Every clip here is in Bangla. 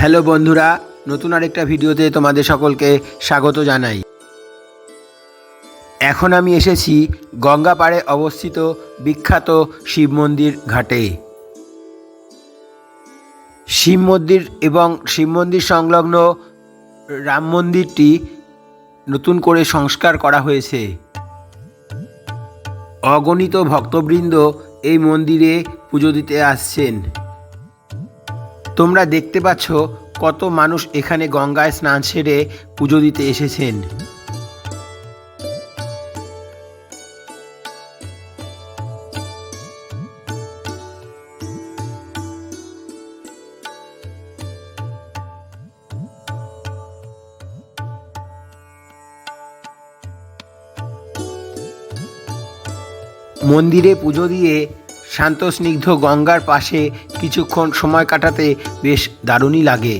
হ্যালো বন্ধুরা, নতুন আরেকটা ভিডিওতে তোমাদের সকলকে স্বাগত জানাই। এখন আমি এসেছি গঙ্গাপাড়ে অবস্থিত বিখ্যাত শিব মন্দির ঘাটে। শিব মন্দির এবং শিব মন্দির সংলগ্ন রাম মন্দিরটি নতুন করে সংস্কার করা হয়েছে। অগণিত ভক্তবৃন্দ এই মন্দিরে পুজো দিতে আসছেন। তোমরা দেখতে পাচ্ছ কত মানুষ এখানে গঙ্গায় স্নান সেরে পুজো দিতে এসেছেন। মন্দিরে পুজো দিয়ে শান্ত স্নিগ্ধ গঙ্গার পাশে কিছুক্ষণ সময় কাটাতে বেশ দারুণই লাগে।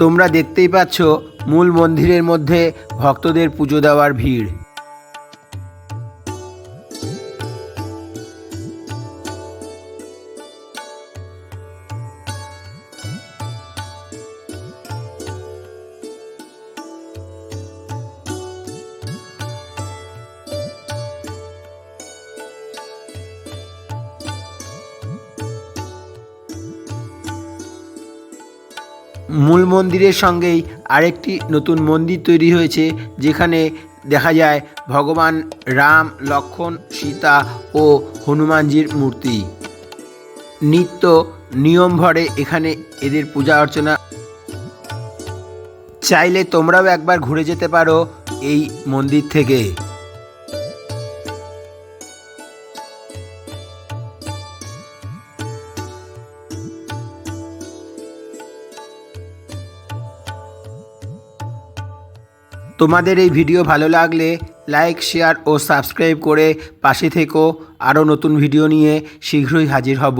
তোমরা দেখতেই পাচ্ছ মূল মন্দিরের মধ্যে ভক্তদের পুজো দেওয়ার ভিড়। মূল মন্দিরের সঙ্গেই আরেকটি নতুন মন্দির তৈরি হয়েছে, যেখানে দেখা যায় ভগবান রাম লক্ষ্মণ সীতা ও হনুমানজির মূর্তি। নিত্য নিয়ম ভরে এখানে এদের পূজা অর্চনা। চাইলে তোমরাও একবার ঘুরে যেতে পারো এই মন্দির থেকে। তোমাদের এই ভিডিও ভালো লাগলে লাইক শেয়ার ও সাবস্ক্রাইব করে পাশে থেকো। আরও নতুন ভিডিও নিয়ে শীঘ্রই হাজির হব।